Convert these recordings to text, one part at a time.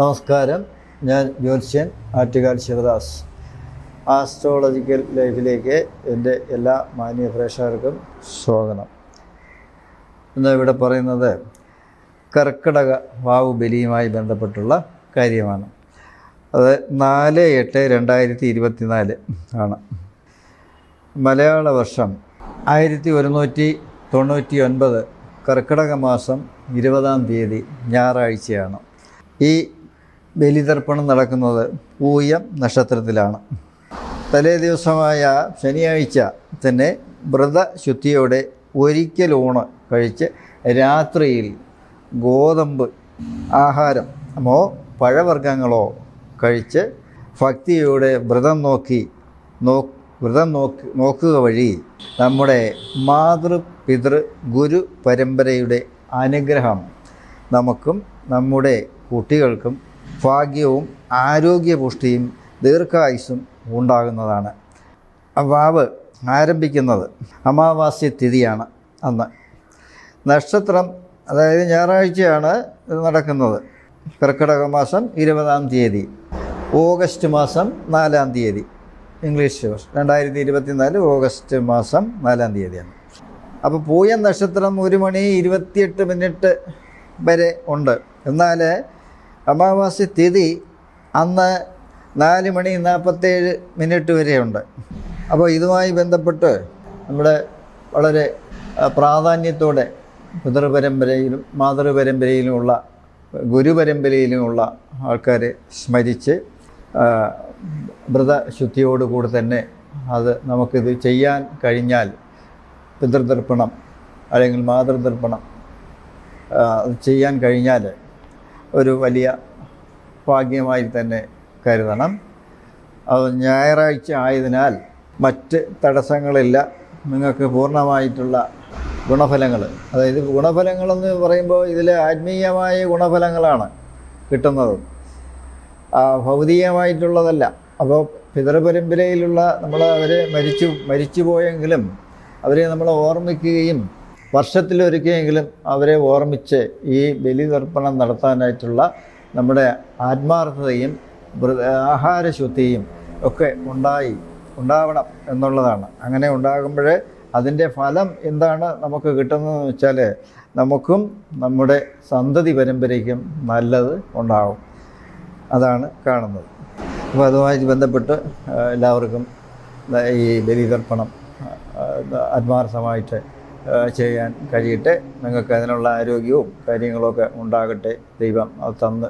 നമസ്കാരം. ഞാൻ ജ്യോത്സ്യൻ ആറ്റുകാൽ ശിവദാസ്. ആസ്ട്രോളജിക്കൽ ലൈഫിലേക്ക് എന്റെ എല്ലാ മാന്യ പ്രേക്ഷകർക്കും സ്വാഗതം. ഇന്ന് ഇവിടെ പറയുന്നത് കർക്കിടക വാവു ബലിയുമായി ബന്ധപ്പെട്ടുള്ള കാര്യമാണ്. അത് നാല് എട്ട് രണ്ടായിരത്തി ഇരുപത്തിനാല് ആണ്. മലയാള വർഷം ആയിരത്തി ഒരുന്നൂറ്റി തൊണ്ണൂറ്റി ഒൻപത് കർക്കിടക മാസം ഇരുപതാം തീയതി ഞായറാഴ്ചയാണ്. ഈ ബലിതർപ്പണം നടക്കുന്നത് പൂയം നക്ഷത്രത്തിലാണ്. തലേ ദിവസമായ ശനിയാഴ്ച തന്നെ വ്രതശുദ്ധിയോടെ ഒരിക്കൽ ഊണ് കഴിച്ച് രാത്രിയിൽ ഗോതമ്പ് ആഹാരമോ പഴവർഗങ്ങളോ കഴിച്ച് ഭക്തിയോടെ വ്രതം നോക്കി നോ വ്രതം നോക്കി നോക്കുക വഴി നമ്മുടെ മാതൃ പിതൃ ഗുരു പരമ്പരയുടെ അനുഗ്രഹം നമുക്കും നമ്മുടെ കുട്ടികൾക്കും ഭാഗ്യവും ആരോഗ്യപുഷ്ടിയും ദീർഘായുസ്സും ഉണ്ടാകുന്നതാണ്. വാവ് ആരംഭിക്കുന്നത് അമാവാസ്യ തിഥിയാണ് അന്ന്. നക്ഷത്രം അതായത് ഞായറാഴ്ചയാണ് നടക്കുന്നത്. കർക്കിടക മാസം ഇരുപതാം തീയതി ഓഗസ്റ്റ് മാസം നാലാം തീയതി. ഇംഗ്ലീഷ് വർഷം രണ്ടായിരത്തി ഇരുപത്തിനാല് ഓഗസ്റ്റ് മാസം നാലാം തീയതിയാണ്. അപ്പോൾ പൂയം നക്ഷത്രം ഒരു മണി ഇരുപത്തിയെട്ട് മിനിറ്റ് വരെ ഉണ്ട്. എന്നാൽ അമാവാസ്യ തിഥി അന്ന് നാല് മണി നാൽപ്പത്തേഴ് മിനിറ്റ് വരെയുണ്ട്. അപ്പോൾ ഇതുമായി ബന്ധപ്പെട്ട് നമ്മുടെ വളരെ പ്രാധാന്യത്തോടെ പിതൃപരമ്പരയിലും മാതൃപരമ്പരയിലുമുള്ള ഗുരുപരമ്പരയിലുമുള്ള ആൾക്കാരെ സ്മരിച്ച് വ്രതശുദ്ധിയോടുകൂടി തന്നെ അത് നമുക്കിത് ചെയ്യാൻ കഴിഞ്ഞാൽ പിതൃതർപ്പണം അല്ലെങ്കിൽ മാതൃതർപ്പണം ചെയ്യാൻ കഴിഞ്ഞാൽ ഒരു വലിയ ഭാഗ്യമായി തന്നെ കരുതണം. അത് ഞായറാഴ്ച ആയതിനാൽ മറ്റ് തടസ്സങ്ങളില്ല. നിങ്ങൾക്ക് പൂർണമായിട്ടുള്ള ഗുണഫലങ്ങൾ അതായത് ഗുണഫലങ്ങളെന്ന് പറയുമ്പോൾ ഇതിൽ ആത്മീയമായ ഗുണഫലങ്ങളാണ് കിട്ടുന്നത്. ഭൗതികമായിട്ടുള്ളതല്ല. അപ്പോൾ പിതൃപരമ്പരയിലുള്ള നമ്മൾ അവരെ മരിച്ചു മരിച്ചു പോയെങ്കിലും അവരെ നമ്മൾ ഓർമ്മിക്കുകയും വർഷത്തിലൊരിക്കലെങ്കിലും അവരെ ഓർമ്മിച്ച് ഈ ബലിതർപ്പണം നടത്താനായിട്ടുള്ള നമ്മുടെ ആത്മാർത്ഥതയും ആഹാരശുദ്ധിയും ഒക്കെ ഉണ്ടായി ഉണ്ടാവണം എന്നുള്ളതാണ്. അങ്ങനെ ഉണ്ടാകുമ്പോഴേ അതിന്റെ ഫലം എന്താണ് നമുക്ക് കിട്ടുന്നതെന്ന് വെച്ചാൽ നമുക്കും നമ്മുടെ സന്തതി പരമ്പരയ്ക്കും നല്ലത് ഉണ്ടാവും. അതാണ് കാണുന്നത്. അപ്പോൾ അതുമായി ബന്ധപ്പെട്ട് എല്ലാവർക്കും ഈ ബലിതർപ്പണം ആത്മാർത്ഥമായിട്ട് ചെയ്യാൻ കഴിയട്ടെ. നിങ്ങൾക്ക് അതിനുള്ള ആരോഗ്യവും കാര്യങ്ങളൊക്കെ ഉണ്ടാകട്ടെ. ദൈവം അത് തന്ന്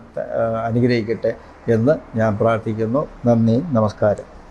അനുഗ്രഹിക്കട്ടെ എന്ന് ഞാൻ പ്രാർത്ഥിക്കുന്നു. നന്ദി നമസ്കാരം.